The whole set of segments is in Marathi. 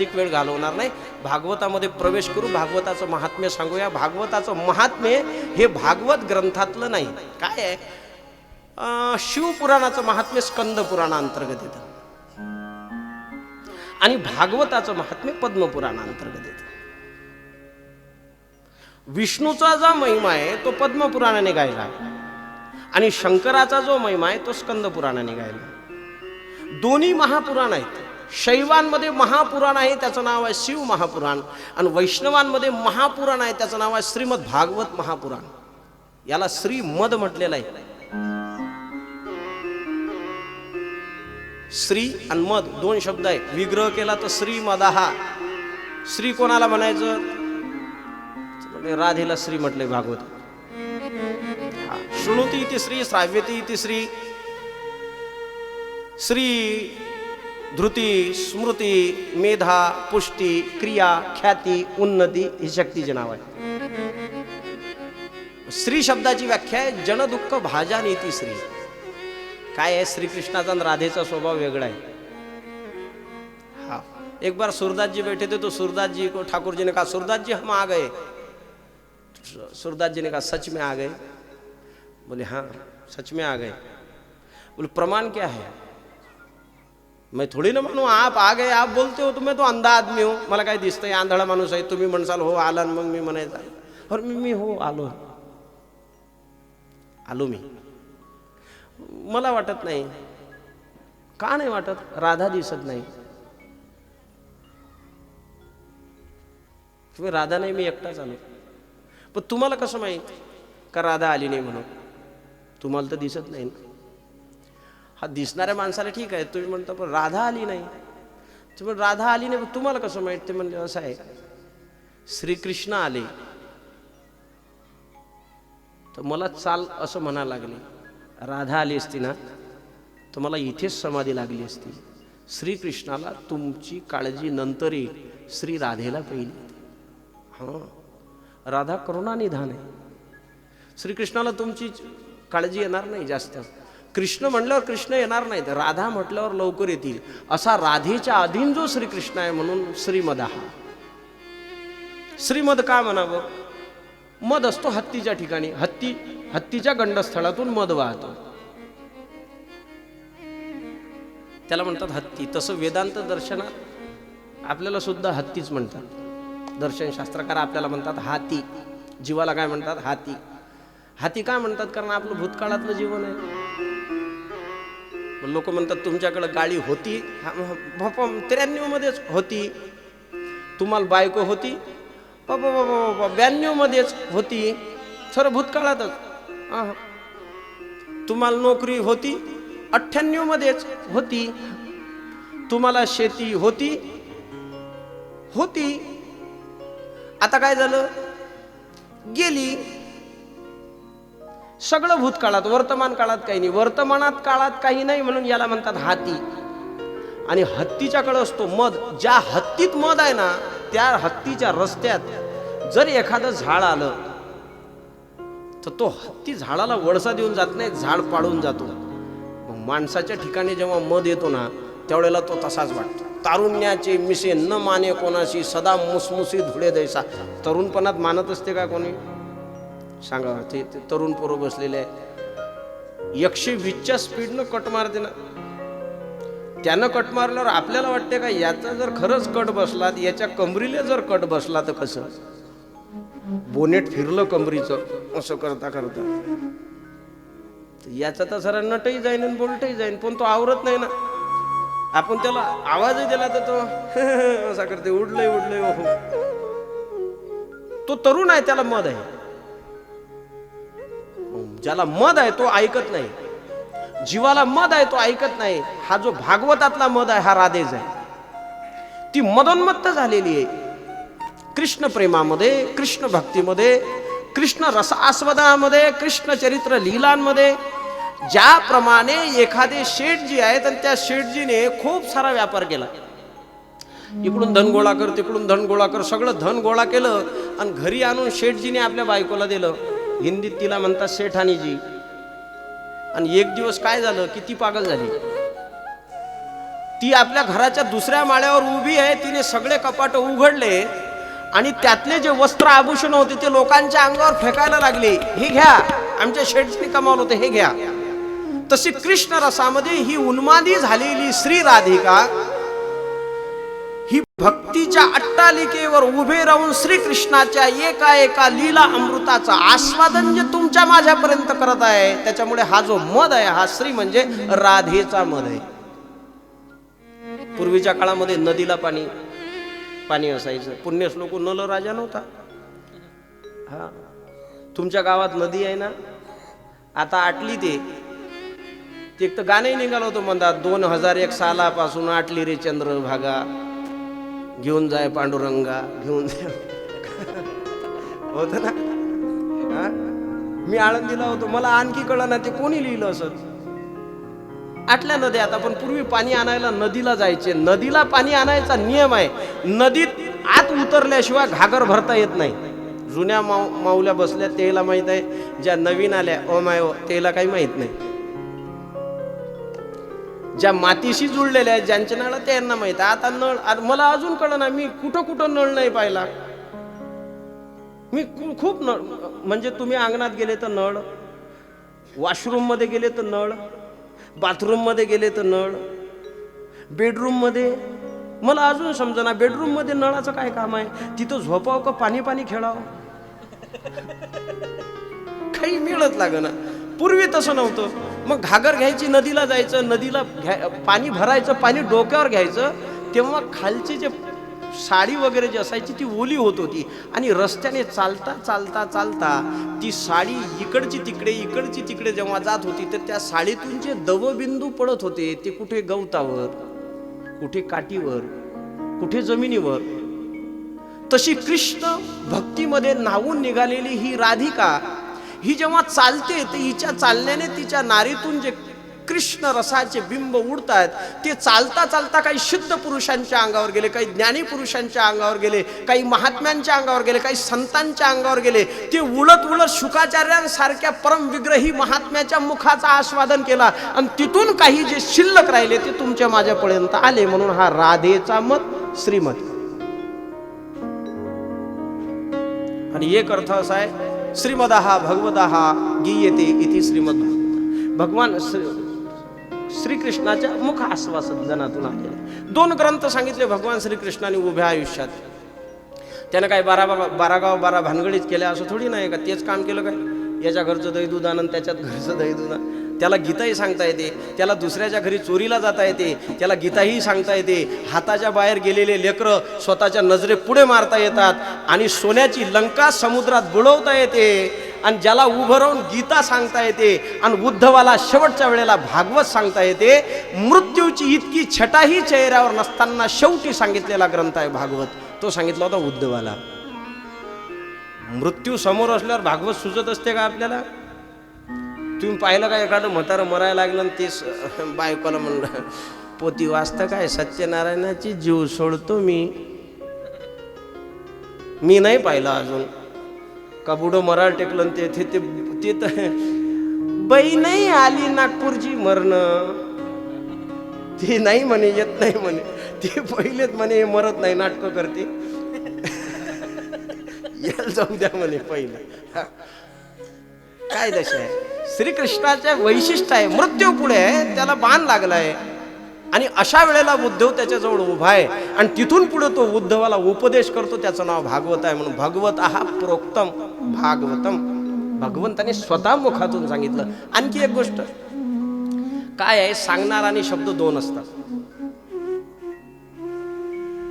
अधिक वेळ घालवणार नाही. भागवतामध्ये प्रवेश करू भागवताचं महात्म्य सांगूया. भागवताचं महात्म्य हे भागवत ग्रंथातलं नाही. काय आहे? शिवपुराणाचं महात्म्य स्कंद पुराणाअंतर्गत येतं. आणि भागवताचं महात्म्य पद्मपुराणाअंतर्गत येतं. विष्णूचा जो महिमा आहे तो पद्मपुराणाने गायला आणि शंकराचा जो महिमा आहे तो स्कंद पुराणाने गायला दोन्ही महापुराण आहेत. शैवांमध्ये महापुराण आहे त्याचं नाव आहे शिव महापुराण. आणि वैष्णवांमध्ये महापुराण आहे त्याचं नाव आहे श्रीमद भागवत महापुराण. याला श्रीमद म्हटलेलं आहे. श्री आणि मद दोन शब्द आहे विग्रह केला तर श्री मदाहा. श्री कोणाला म्हणायचं? राधेला श्री म्हटले भागवत. श्रुणुती शृणुती इति श्री श्राव्यती इति श्री. श्री धृती स्मृती मेधा पुष्टी क्रिया ख्याती उन्नती ही शक्तीचे नाव आहे. श्री शब्दाची व्याख्या आहे जनदुःख भाजा नीती श्री काय आहे? श्रीकृष्णाचा आणि राधेचा स्वभाव वेगळा आहे. हा. एक बार सूरदास जी बैठे थे तो सूरदास जी को ठाकुर जी ने कहा सूरदास जी हम आ गए. सूरदास जी ने कहा सच में आ गए. बोले हाँ सच में आ गए. बोले प्रमाण क्या है? मैं थोडी ना म्हणू आप आ गए आप बोलते हो तुम्ही तो अंधा आदमी हो। मला काय दिसतंय? आंधळा माणूस आहे तुम्ही म्हणसाल हो आला मग मी म्हणायचं. अरे मी मी हो आलो. आलो मी. मला वाटत नाही. का नाही वाटत? राधा दिसत नाही. तुम्ही राधा नाही मी एकटाच आलो. पण तुम्हाला कसं माहीत? का राधा आली नाही म्हणून? तुम्हाला तर दिसत नाही ना. हा दिसणाऱ्या माणसाला ठीक आहे. तुम्ही म्हणता पण राधा आली नाही. तुम्ही राधा आली नाही पण तुम्हाला कसं माहीत? ते म्हणजे असं आहे. श्रीकृष्ण आले. तर मला चाल असं म्हणा लागले. राधा आली असती ना तर मला इथेच समाधी लागली असती. श्रीकृष्णाला तुमची काळजी नंतर येईल श्री राधेला पहिली. हां. राधा करुणानिधान आहे. श्रीकृष्णाला तुमची काळजी येणार नाही जास्त. कृष्ण म्हटल्यावर कृष्ण येणार नाहीत. राधा म्हटल्यावर लवकर येतील. असा राधेच्या अधीन जो श्रीकृष्ण आहे म्हणून श्रीमद हा. श्रीमद का म्हणावं? मध असतो हत्तीच्या ठिकाणी. हत्ती हत्तीच्या गंडस्थळातून मध वाहतो. त्याला म्हणतात हत्ती. तसं वेदांत दर्शनात आपल्याला सुद्धा हत्तीच म्हणतात. दर्शनशास्त्रकार आपल्याला म्हणतात हाती. जीवाला काय म्हणतात? हाती. हाती काय म्हणतात? कारण आपलं भूतकाळातलं जीवन आहे. लोक म्हणतात तुमच्याकडं गाडी होती. बापा त्र्याण्णवमध्येच होती. तुम्हाला बायको होती. बा बाबा ब्याण्णवमध्येच होती. सर्व भूतकाळातच. तुम्हाला नोकरी होती. अठ्ठ्याण्णवमध्येच होती. तुम्हाला शेती होती. होती. आता काय झालं? गेली. सगळं भूतकाळात वर्तमान काळात काही नाही. वर्तमानात काळात काही नाही म्हणून याला म्हणतात हाती. आणि हत्तीच्याकडे असतो मध. ज्या हत्तीत मध आहे ना त्या हत्तीच्या रस्त्यात जर एखादं झाड आलं तर तो हत्ती झाडाला वळसा देऊन जात नाही झाड पाडून जातो. मग माणसाच्या ठिकाणी जेव्हा मध येतो ना त्यावेळेला तो तसाच वाटतो. तारुण्याचे मिसे न माने कोणाशी सदा मुसमुसी धुळे दैसा. तरुणपणात मानत असते का कोणी? सांगा ते तरुण पोरं बसलेले आहे एकशे वीसच्या स्पीडनं कट मारते ना त्यानं कट मारल्यावर आपल्याला वाटते का याचा जर खरंच कट बसला याच्या कमरीला जर कट बसला तर कसं? बोनेट फिरलं कमरीचं असं करता करता. याचा तर सरा नटही जाईन आणि बोलटही जाईन पण तो आवरत नाही ना. आपण त्याला आवाजही दिला तर तो असा करते उडलंय उडलंय हो, हो तो तरुण आहे त्याला मद आहे. ज्याला मद आहे तो ऐकत नाही. जीवाला मद आहे तो ऐकत नाही. हा जो भागवतातला मद आहे हा राधेज आहे. ती मदोन्मत्त झालेली आहे. कृष्ण प्रेमामध्ये कृष्ण भक्तीमध्ये कृष्ण रस कृष्ण चरित्र लीलांमध्ये ज्याप्रमाणे एखादे शेठजी आहेत आणि त्या शेठजीने खूप सारा व्यापार केला. इकडून धन गोळा कर तिकडून धन गोळा कर सगळं धन गोळा केलं आणि घरी आणून शेठजीने आपल्या बायकोला दिलं. हिंदीत तिला म्हणतात शेठानीजी आणि एक दिवस काय झालं की ती पागल झाली. ती आपल्या घराच्या दुसऱ्या माळ्यावर उभी आहे तिने सगळे कपाट उघडले आणि त्यातले जे वस्त्र आभूषण होते ते लोकांच्या अंगावर फेकायला लागले. हे घ्या आमच्या शेठने कमावलं होतं हे घ्या. तशी कृष्ण रसामध्ये ही उन्मादी झालेली श्री राधिका भक्तीच्या अट्टालिकेवर उभे राहून श्रीकृष्णाच्या एका एका लीला अमृताचं आस्वादन जे तुमच्या माझ्यापर्यंत करत आहे त्याच्यामुळे हा जो मध आहे हा श्री म्हणजे राधेचा मध आहे. पूर्वीच्या काळामध्ये नदीला पाणी पाणी असायचं. पुण्यश्लोक नल राजा नव्हता. हा. तुमच्या गावात नदी आहे ना? आता आटली ते ते. एक तर गाणंही निघालं होतं म्हणतात दोन हजार एक सालापासून आटली रे चंद्रभागा. घेऊन जाय पांडुरंगा घेऊन जाय. होत ना? हा? मी आळंदीला होतो. मला आणखी कळलं ना ते कोणी लिहिलं असत? आटल्या नद्या आता पण पूर्वी पाणी आणायला नदीला जायचे. नदीला पाणी आणायचा नियम आहे. नदीत आत उतरल्याशिवाय घागर भरता येत नाही. जुन्या माऊ माऊल्या बसल्या तेला माहीत आहे. ज्या नवीन आल्या ओ माय ओ तेला काही माहीत नाही. ज्या मातीशी जुळलेल्या आहेत ज्यांचे नळ त्यांना माहीत आहे. आता नळ आता मला अजून कळलं ना मी कुठं कुठं नळ नाही पाहिला. मी खूप नळ म्हणजे तुम्ही अंगणात गेले तर नळ वॉशरूममध्ये गेले तर नळ बाथरूममध्ये गेले तर नळ बेडरूममध्ये मला अजून समजना बेडरूममध्ये नळाचं काय काम आहे? तिथं झोपाव का पाणी पाणी खेळावं? काही मिळत लाग ना पूर्वी तसं नव्हतं. मग घागर घ्यायची नदीला जायचं नदीला घ्या पाणी भरायचं पाणी डोक्यावर घ्यायचं तेव्हा खालची जे साडी वगैरे जी असायची ती ओली होत होती. आणि रस्त्याने चालता चालता चालता ती साडी इकडची तिकडे इकडची तिकडे जेव्हा जात होती तर त्या साडीतून जे दवबिंदू पडत होते ते कुठे गवतावर कुठे काठीवर कुठे जमिनीवर? तशी कृष्ण भक्तीमध्ये नावून निघालेली ही राधिका ही जेव्हा चालते तर हिच्या चालण्याने तिच्या नारीतून जे कृष्ण रसाचे बिंब उडतात ते चालता चालता काही शुद्ध पुरुषांच्या अंगावर गेले काही ज्ञानी पुरुषांच्या अंगावर गेले काही महात्म्यांच्या अंगावर गेले काही संतांच्या अंगावर गेले ते उलट उलट शुकाचार्यांसारख्या परमविग्रही महात्म्याच्या मुखाचा आस्वादन केला आणि तिथून काही जे शिल्लक राहिले ते तुमच्या माझ्यापर्यंत आले. म्हणून हा राधेचा मत श्रीमत आणि एक अर्थ असा आहे श्रीमद हा गीयते इति श्रीमद भगवान श्री- श्रीकृष्णाच्या मुख आश्वासन जनातून आलेले. दोन ग्रंथ सांगितले भगवान श्रीकृष्णाने उभ्या आयुष्यात. त्यानं काय बारा बारागाव बारा गाव बारा भानगडीत केल्या असं थोडी नाही का? तेच काम केलं काय? याच्या घरचं दही दूध त्याच्यात घरचं दही दूध त्याला गीताही सांगता येते त्याला दुसऱ्याच्या घरी चोरीला जाता येते त्याला गीताही सांगता येते. हाताच्या बाहेर गेलेले लेकरं स्वतःच्या नजरे पुढे मारता येतात आणि सोन्याची लंका समुद्रात बुडवता येते आणि ज्याला उभं राहून गीता सांगता येते आणि उद्धवाला शेवटच्या वेळेला भागवत सांगता येते मृत्यूची इतकी छटाही चेहऱ्यावर नसताना शेवटी सांगितलेला ग्रंथ आहे भागवत. तो सांगितला होता उद्धवाला. मृत्यू समोर असल्यावर भागवत सुचत असते का आपल्याला? तुम्ही पाहिलं का एखादं म्हातारं मरायला लागलं ते बायकोला म्हणलं पोती वाचतं काय? सत्यनारायणाची जीव सोडतो मी. मी नाही पाहिलं अजून. का बुडं मराल टेकलं ते ते ते तर बाई नाही आली नागपूरची मरण. ती नाही म्हणे येत नाही म्हणे. ती पहिलेच म्हणे हे मरत नाही नाटकं करते. याला जाऊ द्या म्हणे पहिलं. हा. काय दशा आहे? श्रीकृष्णाच्या वैशिष्ट्य आहे. मृत्यू पुढे आहे त्याला बाण लागलाय. आणि अशा वेळेला उद्धव त्याच्याजवळ उभा आहे. आणि तिथून पुढे तो उद्धवाला उपदेश करतो त्याचं नाव भागवत आहे. म्हणून भगवत हा प्रोक्तम भागवतम. भगवंताने स्वतः मुखातून सांगितलं. आणखी एक गोष्ट. काय आहे? सांगणार आणि शब्द दोन असतात.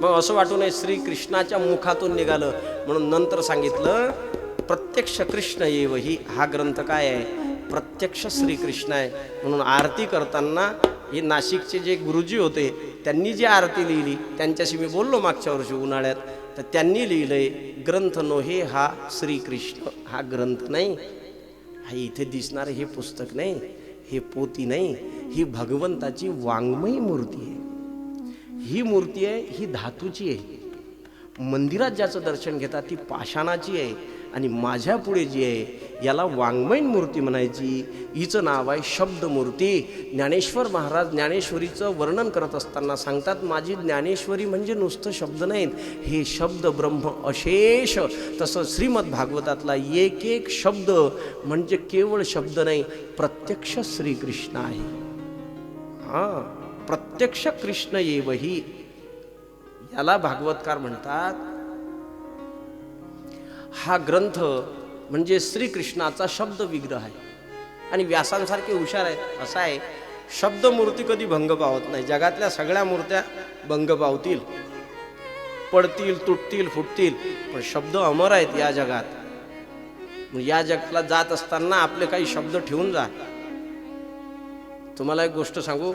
मग असं वाटू नये श्री कृष्णाच्या मुखातून निघालं. म्हणून नंतर सांगितलं प्रत्यक्ष कृष्ण येव ही हा ग्रंथ काय आहे? प्रत्यक्ष श्रीकृष्ण आहे. म्हणून आरती करताना हे नाशिकचे जे गुरुजी होते त्यांनी जी आरती लिहिली त्यांच्याशी मी बोललो मागच्या वर्षी उन्हाळ्यात तर त्यांनी लिहिलंय ग्रंथ नोहे हा श्रीकृष्ण हा ग्रंथ नाही. हा इथे दिसणारं हे पुस्तक नाही हे पोती नाही ही भगवंताची वाङ्मयी मूर्ती आहे. ही मूर्ती आहे ही धातूची आहे. मंदिरात ज्याचं दर्शन घेतात ती पाषाणाची आहे. आणि माझ्या पुढे जी आहे याला वाङ्मयीन मूर्ती म्हणायची. हिचं नाव आहे शब्दमूर्ती. ज्ञानेश्वर महाराज ज्ञानेश्वरीचं वर्णन करत असताना सांगतात माझी ज्ञानेश्वरी म्हणजे नुसतं शब्द नाहीत. हे शब्द ब्रह्म अशेष. तसं श्रीमद भागवतातला एक एक शब्द म्हणजे केवळ शब्द नाही प्रत्यक्ष श्रीकृष्ण आहे. हां प्रत्यक्ष कृष्ण येवही याला भागवतकार म्हणतात हा ग्रंथ म्हणजे श्रीकृष्णाचा शब्द विग्रह आहे. आणि व्यासांसारखे हुशार आहेत. असा आहे शब्दमूर्ती कधी भंग पावत नाही. जगातल्या सगळ्या मूर्त्या भंग पावतील पडतील तुटतील फुटतील पण शब्द अमर आहेत या जगात. मग या जगाला जात असताना आपले काही शब्द ठेवून जा. तुम्हाला एक गोष्ट सांगू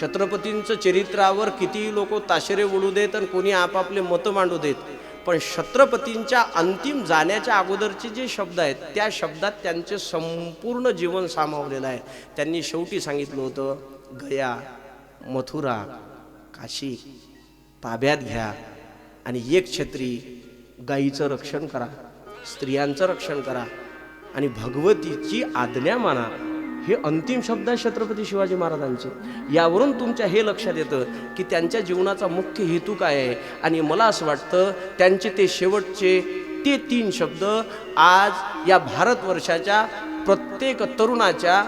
छत्रपतींचं चरित्रावर किती लोक ताशेरे उडू देत आणि कोणी आपापले मतं मांडू देत पण छत्रपतींच्या अंतिम जाण्याच्या अगोदरचे जे शब्द आहेत त्या शब्दात त्यांचे संपूर्ण जीवन सामावलेलं आहे. त्यांनी शेवटी सांगितलं होतं गया मथुरा काशी ताब्यात घ्या आणि एक छत्री गाईचं रक्षण करा स्त्रियांचं रक्षण करा आणि भगवतीची आज्ञा माना. हे अंतिम शब्द आहे छत्रपती शिवाजी महाराजांचे. यावरून तुमच्या हे लक्षात येतं की त्यांच्या जीवनाचा मुख्य हेतू काय आहे? आणि मला असं वाटतं त्यांचे ते शेवटचे ते तीन शब्द आज या भारतवर्षाच्या प्रत्येक तरुणाच्या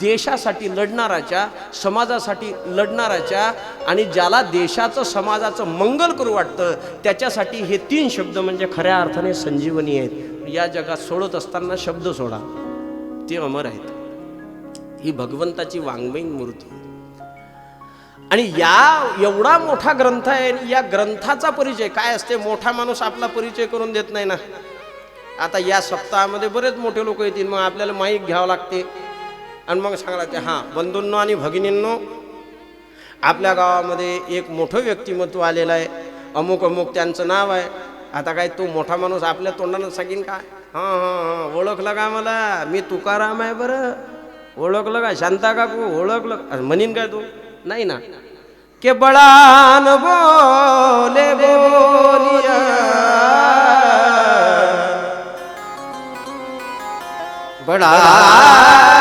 देशासाठी लढणाराच्या समाजासाठी लढणाराच्या आणि ज्याला देशाचं समाजाचं मंगल करू वाटतं त्याच्यासाठी हे तीन शब्द म्हणजे खऱ्या अर्थाने संजीवनी आहेत. या जगात सोडत असताना शब्द सोडा. ते अमर आहेत. ही भगवंताची वाङ्मयीन मूर्ती. आणि या एवढा मोठा ग्रंथ आहे आणि या ग्रंथाचा परिचय काय असते मोठा माणूस आपला परिचय करून देत नाही ना. आता या सप्ताहामध्ये बरेच मोठे लोक येतील मग आपल्याला माहीत घ्यावं लागते. आणि मग सांगा ते हां बंधूंनो आणि भगिनींनो आपल्या गावामध्ये एक मोठं व्यक्तिमत्व आलेलं आहे. अमुक अमुक त्यांचं नाव आहे. आता काय तो मोठा माणूस आपल्या तोंडानं सांगेन काय हां हां हां ओळखलं का मला? मी तुकाराम आहे बरं. ओळखलं का शांता काकू ओळखलं का? म्हणीन काय तू नाही ना के बळान बोले बोलिया बळान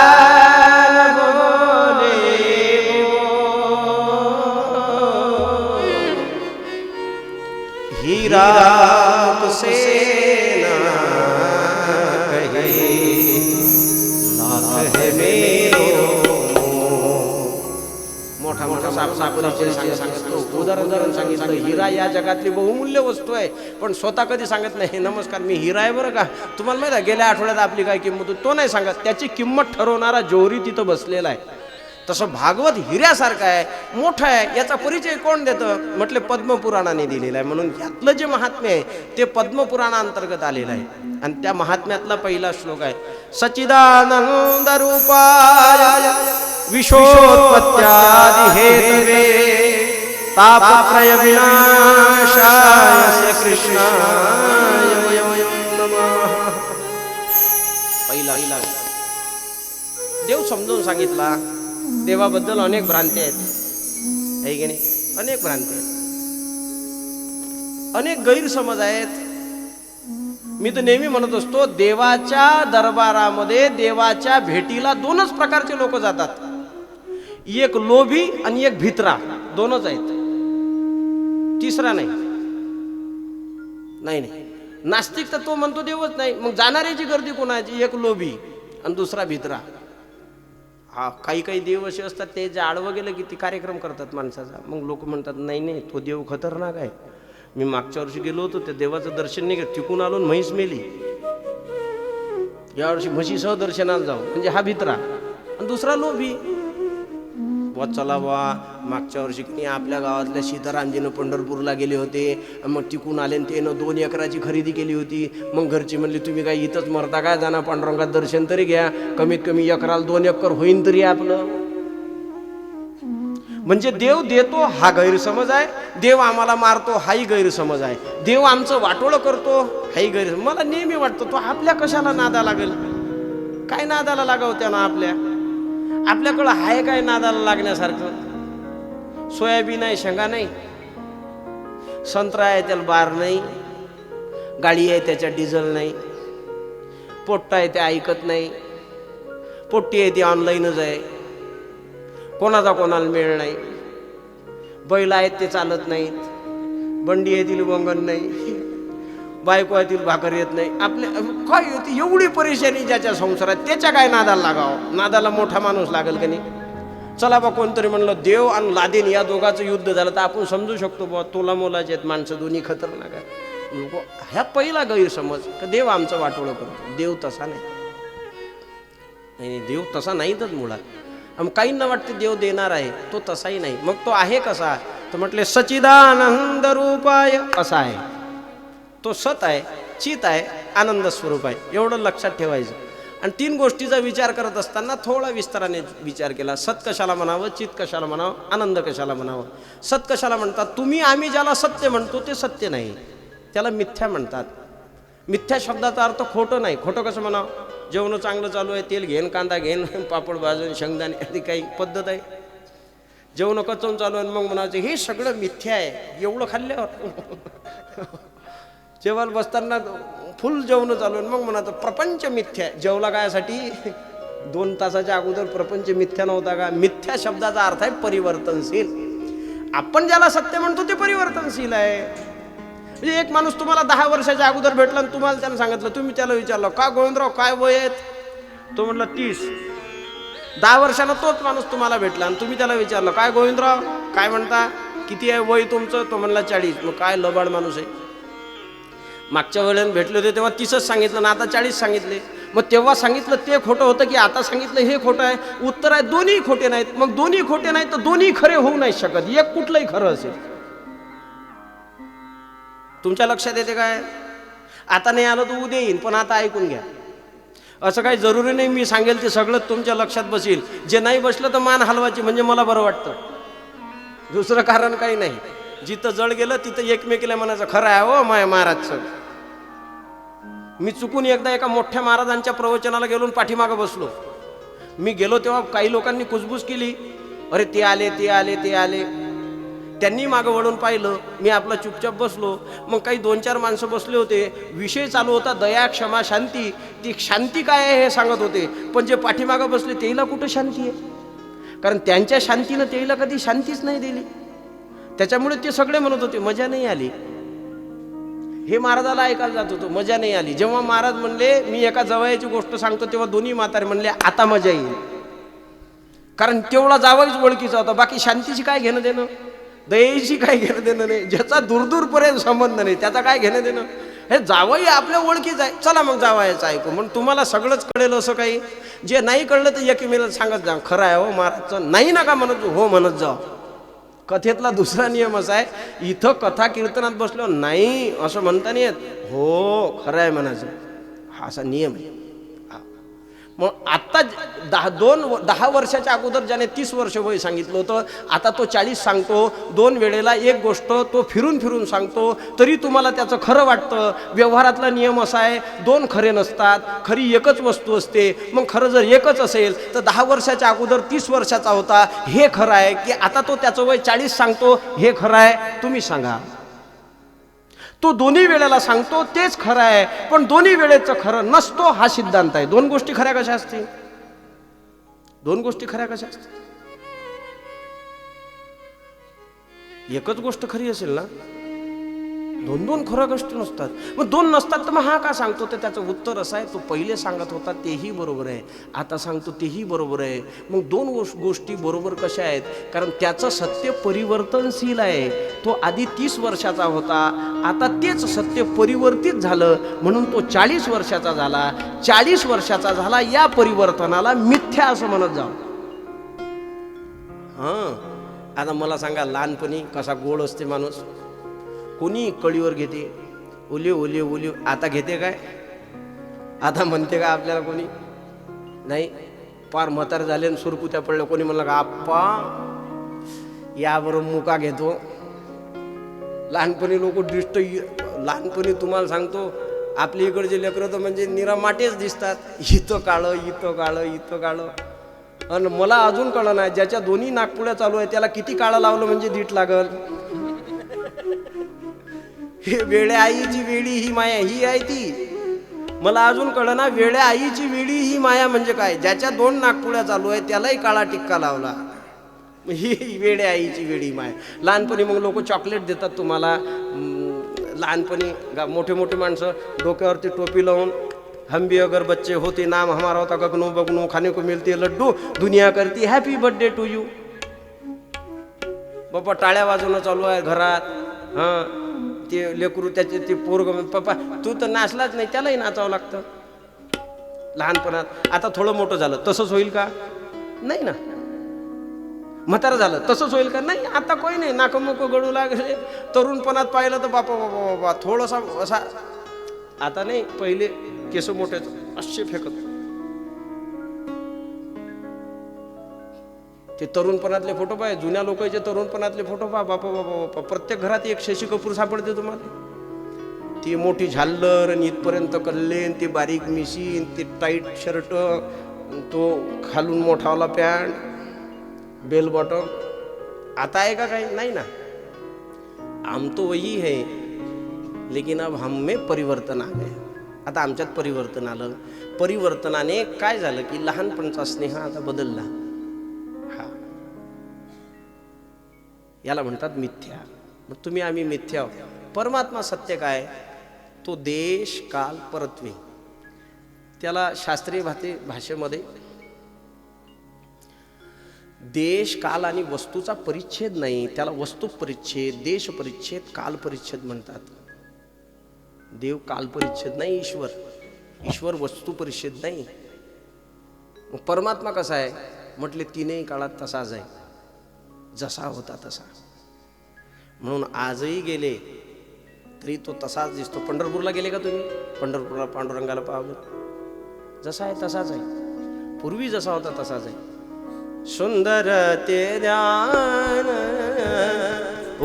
मोठा साप उदाहरण उदाहरण सांगितलं हिरा या जगातली बहुमूल्य वस्तू आहे. पण स्वतः कधी सांगत नाही नमस्कार मी हिरा आहे बरं का? तुम्हाला माहिती आहे गेल्या आठवड्यात आपली काय किंमत होती? तो नाही सांगत. त्याची किंमत ठरवणारा जोहरी तिथं बसलेला आहे. तसं भागवत हिऱ्यासारखं आहे मोठं आहे याचा परिचय कोण देतं? म्हटले पद्मपुराणाने दिलेला आहे. म्हणून यातलं जे महात्म्य आहे ते पद्मपुराणाअंतर्गत आलेलं आहे. आणि त्या महात्म्यातला पहिला श्लोक आहे सच्चिदानंद रूपाय विशोत्पत्यादिहेतवे। तापत्रयविनाशाय तापत्रय कृष्णाय पहिला देव समजून सांगितला देवाबद्दल अनेक भ्रांती आहेत. आहे की नाही? अनेक भ्रांती आहेत. अनेक गैरसमज आहेत. मी तर नेहमी म्हणत असतो देवाच्या दरबारामध्ये देवाच्या भेटीला दोनच प्रकारचे लोक जातात. एक लोभी आणि एक भित्रा. दोनच आहेत. तिसरा नाही. नाही नाही. नास्तिक तर तो म्हणतो देवच नाही. मग जाणाऱ्याची गर्दी कोणाची? एक लोभी आणि दुसरा भित्रा. हा काही काही देव असे असतात ते जे आडवं गेलं की ते कार्यक्रम करतात माणसाचा. मग लोक म्हणतात नाही नाही तो देव खतरनाक आहे. मी मागच्या वर्षी गेलो होतो त्या देवाचं दर्शन नाही घेत. टिकून आलो म्हैस मेली. यावर्षी म्हशीसह दर्शनाला जाऊ. म्हणजे हा भित्रा. आणि दुसरा लोभी. बुवा चला बुवा मागच्या वर्षी की आपल्या गावातल्या सीतारामजीनं पंढरपूरला गेले होते. मग तिकून आले आणि त्यानं दोन एकराची खरेदी केली होती. मग घरची म्हणली तुम्ही काय इथंच मरता काय जाणार पांडुरंगात दर्शन तरी घ्या. कमीत कमी एकराला दोन एकर होईन तरी आपलं. म्हणजे देव देतो हा गैरसमज आहे. देव आम्हाला मारतो हाही गैरसमज आहे. देव आमचं वाटोळं करतो हाही गैरसमज. मला नेहमी वाटतो तो आपल्या कशाला नादा लागेल? काय नादाला लागाव त्यानं आपल्या? आपल्याकडं आहे काय नादाला लागण्यासारखं? सोयाबीन आहे शेंगा नाही. संत्रा आहे त्याला बार नाही. गाडी आहे त्याच्या डिझेल नाही. पोट्टा आहे ते ऐकत नाही. पोट्टी आहे ती ऑनलाईनच आहे. कोणाचा कोणाला मेळ नाही. बैल आहेत ते चालत नाहीत. बंडी आहे तिला वंगण नाही. बायको आहे भाकर येत नाही. आपल्या काय होती एवढी परेशानी ज्याच्या संसारात त्याच्या काय नादाला लागावं? नादाला मोठा माणूस लागेल का नाही? चला बा कोणतरी म्हणलं देव आणि लादेन या दोघांचं युद्ध झालं तर आपण समजू शकतो बा तोला मोलाचे आहेत माणसं दोन्ही खतरनाक आहे लोक ह्या पहिला गैरसमज का देव आमचं वाटोळं करतो. देव तसा नाही. नाही देव तसा नाहीतच मुळात. काहींना वाटते देव देणार आहे तो तसाही नाही. मग तो आहे कसा? तर म्हटले सचिदानंद रूपाय असा आहे. तो सत आहे चित आहे आनंद स्वरूप आहे. एवढं लक्षात ठेवायचं. आणि तीन गोष्टीचा विचार करत असताना थोडा विस्ताराने विचार केला. सत कशाला म्हणावं चित कशाला म्हणावं आनंद कशाला म्हणावं? सत कशाला म्हणतात? तुम्ही आम्ही ज्याला सत्य म्हणतो ते सत्य नाही. त्याला मिथ्या म्हणतात. मिथ्या शब्दाचा अर्थ खोटं नाही. खोटं कसं म्हणावं? जेवण चांगलं चालू आहे तेल घेन कांदा घेन पापड भाजून शेंगदाणे आदी काही पद्धत आहे. जेवण कचवून चालू आहे आणि मग म्हणायचं हे सगळं मिथ्या आहे. एवढं खाल्ल्यावर. जेवायला बसताना फुल जेवणं चालू आहे मग म्हणा प्रपंच मिथ्या आहे. जेवला कायसाठी? दोन तासाच्या अगोदर प्रपंच मिथ्या नव्हता का? मिथ्या शब्दाचा अर्थ आहे परिवर्तनशील. आपण ज्याला सत्य म्हणतो ते परिवर्तनशील आहे. म्हणजे एक माणूस तुम्हाला दहा वर्षाच्या अगोदर भेटला आणि तुम्हाला त्यानं सांगितलं तुम्ही त्याला विचारलं का गोविंदराव काय वय आहेत? तो म्हटलं तीस. दहा वर्षानं तोच माणूस तुम्हाला भेटला आणि तुम्ही त्याला विचारलं काय गोविंदराव काय म्हणता? किती आहे वय तुमचं? तो म्हणला चाळीस. मग काय लबाड माणूस आहे? मागच्या वेळेला भेटले होते तेव्हा तीसच सांगितलं ना आता चाळीस सांगितले. मग तेव्हा सांगितलं ते खोटं होतं की आता सांगितलं हे खोटं आहे. उत्तर आहे दोन्ही खोटे नाहीत. मग दोन्ही खोटे नाहीत तर दोन्ही खरे होऊ नाही शकत. एक कुठलंही खरं असेल. तुमच्या लक्षात येते काय? आता नाही आलं तर उद्या येईन पण आता ऐकून घ्या. असं काही जरुरी नाही मी सांगेल ते सगळं तुमच्या लक्षात बसेल. जे नाही बसलं तर मान हलवायची म्हणजे मला बरं वाटतं. दुसरं कारण काही नाही. जिथं जळ गेलं तिथं एकमेकीला म्हणायचं खरं आहे हो माय महाराजचं. मी चुकून एकदा एका मोठ्या महाराजांच्या प्रवचनाला गेलो पाठीमागं बसलो. मी गेलो तेव्हा काही लोकांनी कुजबूज केली. अरे ते आले ते आले ते आले. त्यांनी मागं वळून पाहिलं. मी आपला चुपचाप बसलो. मग काही दोन चार माणसं बसले होते. विषय चालू होता दया क्षमा शांती. ती शांती काय आहे हे सांगत होते. पण जे पाठीमागं बसले तेला कुठं शांती आहे? कारण त्यांच्या शांतीनं तेला कधी शांतीच नाही दिली. त्याच्यामुळे ते सगळे म्हणत होते मजा नाही आली. हे महाराजाला ऐकायला जात होतो मजा नाही आली. जेव्हा महाराज म्हणले मी एका जवयाची गोष्ट सांगतो तेव्हा दोन्ही म्हातारे म्हणले आता मजा येईल. कारण तेवढा जावईच ओळखीचा होता. बाकी शांतीशी काय घेणं देणं? दयेशी काय घेणं देणं नाही. ज्याचा दूरदूरपर्यंत संबंध नाही त्याचा काय घेणं देणं? हे जावई आपल्या ओळखीच आहे. चला मग जावयाचं ऐकू. म्हणून तुम्हाला सगळंच कळेल असं काही. जे नाही कळलं तर एकमेला सांगत जा. खरं आहे हो महाराजचं नाही नका म्हणत जाऊ, हो म्हणत जा कथेतला दुसरा नियम असा आहे इथं कथा कीर्तनात बसलो नाही असं म्हणता नाही येत. हो खरं आहे म्हणायचं. हा असा नियम आहे. मग आत्ता दहा दोन व- दहा वर्षाच्या अगोदर ज्याने तीस वर्ष वय सांगितलं होतं आता तो चाळीस सांगतो दोन वेळेला एक गोष्ट तो फिरून फिरून सांगतो तरी तुम्हाला त्याचं खरं वाटतं. व्यवहारातला नियम असा आहे दोन खरे नसतात खरी एकच वस्तू असते मग खरं जर एकच असेल तर दहा वर्षाच्या अगोदर तीस वर्षाचा होता हे खरं आहे की आता तो त्याचं वय चाळीस सांगतो हे खरं आहे तुम्ही सांगा. तो दोन्ही वेळेला सांगतो तेच खरं आहे पण दोन्ही वेळेचं खरं नसतो हा सिद्धांत आहे. दोन गोष्टी खऱ्या कशा असतील? दोन गोष्टी खऱ्या कशा असतील? एकच गोष्ट खरी असेल ना? दोन दोन खऱ्या गोष्टी नसतात. मग दोन नसतात तर मग हा का सांगतो? तर त्याचं उत्तर असं आहे तो पहिले सांगत होता तेही बरोबर आहे. आता सांगतो तेही बरोबर आहे. मग दोन गोष गोष्टी बरोबर कशा आहेत? कारण त्याचं सत्य परिवर्तनशील आहे. तो आधी तीस वर्षाचा होता आता तेच सत्य परिवर्तित झालं. म्हणून तो चाळीस वर्षाचा झाला. चाळीस वर्षाचा झाला या परिवर्तनाला मिथ्या असं म्हणत जाऊ हां. आता मला सांगा लहानपणी कसा गोड असते माणूस? कोणी कळीवर घेते. ओले ओले ओले. आता घेते काय? आता म्हणते का आपल्याला कोणी? नाही. पार म्हातार झाले आणि सुरकुत्या पडल्या. कोणी म्हणलं का आप्पा याबरोबर मुका घेतो. लहानपणी लोक दृष्ट लहानपणी तुम्हाला सांगतो आपल्या इकडचे लेकरं तर म्हणजे निरा माटेच दिसतात. इथं काळं इथं काळं इथं काळं. आणि मला अजून कळलं नाही. ज्याच्या दोन्ही नागपुड्या चालू आहे त्याला किती काळं लावलं म्हणजे दीट लागल. हे वेळे आईची वेळी ही माया ही आहे ती. मला अजून कळना ना आईची वेडी ही माया म्हणजे काय? ज्याच्या दोन नागपुड्या चालू आहे त्यालाही काळा टिक्का लावला. ही वेड्या आईची वेडी माया. लहानपणी मग लोक चॉकलेट देतात तुम्हाला. लहानपणी गा- मोठे मोठे माणसं डोक्यावरती टोपी लावून हम भी अगर बच्चे होते नाम हमारा होता गगनो बगनो खाने को मिलते लड्डू दुनिया करती हॅपी बर्थडे टू यू बाबा टाळ्या वाजवणं चालू आहे घरात. हां. ते लेकरू त्याचे ते पोरग पप्पा तू तर नाचलाच नाही त्यालाही नाचावं लागतं. लहानपणात आता थोडं मोठं झालं तसंच होईल का? नाही ना. म्हातारं झालं तसंच होईल का? नाही आता कोणी नाही नाकमुक गळू लागले. तरुणपणात पाहिलं तर बापा बापा बापा थोडासा असा आता नाही पहिले केस मोठे असे फेकत. ते तरुणपणातले फोटो पाय जुन्या लोकांचे तरुणपणातले फोटो पहा. बापा बापा बापा. प्रत्येक घरात एक शशी कपूर सापडते तुम्हाला. ती मोठी झाल्लर आणि इथपर्यंत कल्लेन ते बारीक मिशीन ते टाईट शर्ट तो खालून मोठावाला पॅन्ट बेल बॉटम आता आहे का काही? नाही ना. आम तो वही है लेकिन अब हम में परिवर्तन आले आता आमच्यात परिवर्तन आलं. परिवर्तनाने काय झालं की लहानपणचा स्नेह आता बदलला. याला म्हणतात मिथ्या. मग तुम्ही आम्ही मिथ्या आहोत. परमात्मा सत्य काय? तो देश काल परत्वे त्याला शास्त्रीय भाते भाषेमध्ये देश काल आणि वस्तूचा परिच्छेद नाही. त्याला वस्तू परिच्छेद देश परिच्छेद काल परिच्छेद म्हणतात. देव काल परिच्छेद नाही ईश्वर. ईश्वर वस्तू परिच्छेद नाही. परमात्मा कसा आहे? म्हटले तीनही काळात तसाच आहे. जसा होता तसा. म्हणून आजही गेले तरी तो तसाच दिसतो. पंढरपूरला गेले का तुम्ही? पंढरपूरला पांडुरंगाला पाहावं जसा आहे तसाच आहे. पूर्वी जसा होता तसाच आहे. सुंदर ते ज्ञान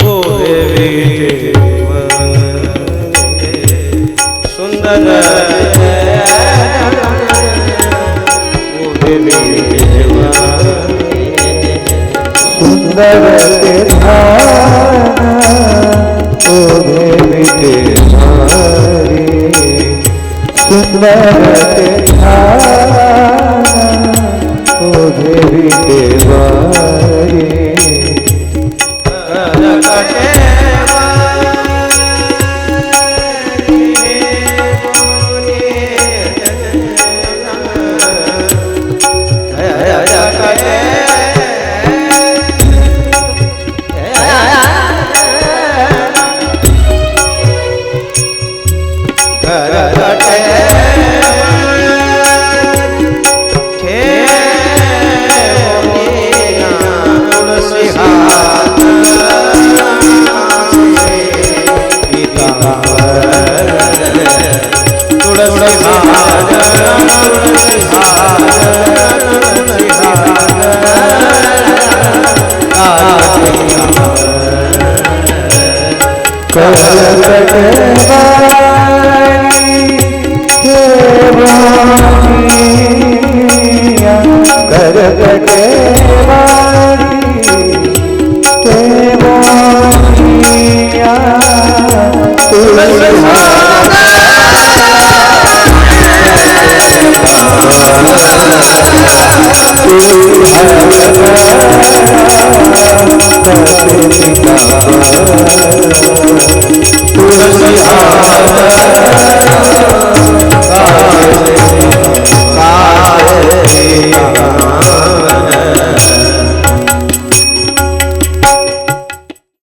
ओ सुंदर ओ देवी. सुंदर ते ध्यान ओ देवी सुंदर ते ध्यान ओ वारी Go